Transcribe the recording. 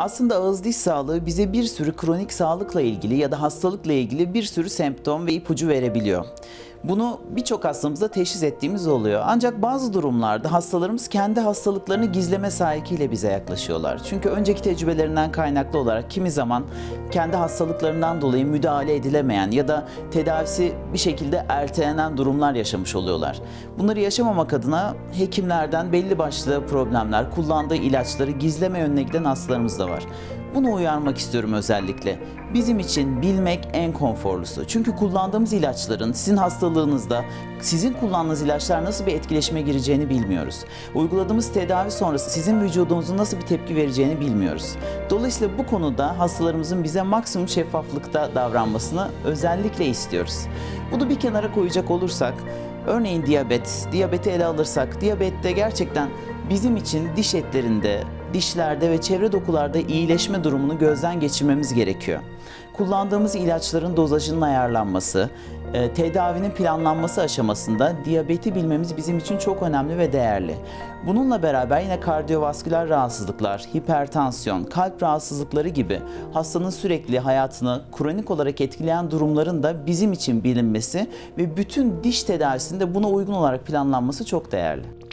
Aslında ağız diş sağlığı bize bir sürü kronik sağlıkla ilgili ya da hastalıkla ilgili bir sürü semptom ve ipucu verebiliyor. Bunu birçok hastamızda teşhis ettiğimiz oluyor. Ancak bazı durumlarda hastalarımız kendi hastalıklarını gizleme sahikiyle bize yaklaşıyorlar. Çünkü önceki tecrübelerinden kaynaklı olarak kimi zaman kendi hastalıklarından dolayı müdahale edilemeyen ya da tedavisi bir şekilde ertelenen durumlar yaşamış oluyorlar. Bunları yaşamamak adına hekimlerden belli başlı problemler, kullandığı ilaçları gizleme yönüne giden hastalarımız da var. Bunu uyarmak istiyorum özellikle. Bizim için bilmek en konforlusu. Çünkü kullandığımız ilaçların sizin hastalığınızda sizin kullandığınız ilaçlar nasıl bir etkileşime gireceğini bilmiyoruz. Uyguladığımız tedavi sonrası sizin vücudunuzun nasıl bir tepki vereceğini bilmiyoruz. Dolayısıyla bu konuda hastalarımızın bize maksimum şeffaflıkta davranmasını özellikle istiyoruz. Bunu bir kenara koyacak olursak Örneğin diyabet, diyabeti ele alırsak, diyabette gerçekten bizim için diş etlerinde, dişlerde ve çevre dokularda iyileşme durumunu gözden geçirmemiz gerekiyor. Kullandığımız ilaçların dozajının ayarlanması, e, tedavinin planlanması aşamasında diyabeti bilmemiz bizim için çok önemli ve değerli. Bununla beraber yine kardiyovasküler rahatsızlıklar, hipertansiyon, kalp rahatsızlıkları gibi hastanın sürekli hayatını kronik olarak etkileyen durumların da bizim için bilinmesi ve bütün diş tedavisinde buna uygun olarak planlanması çok değerli.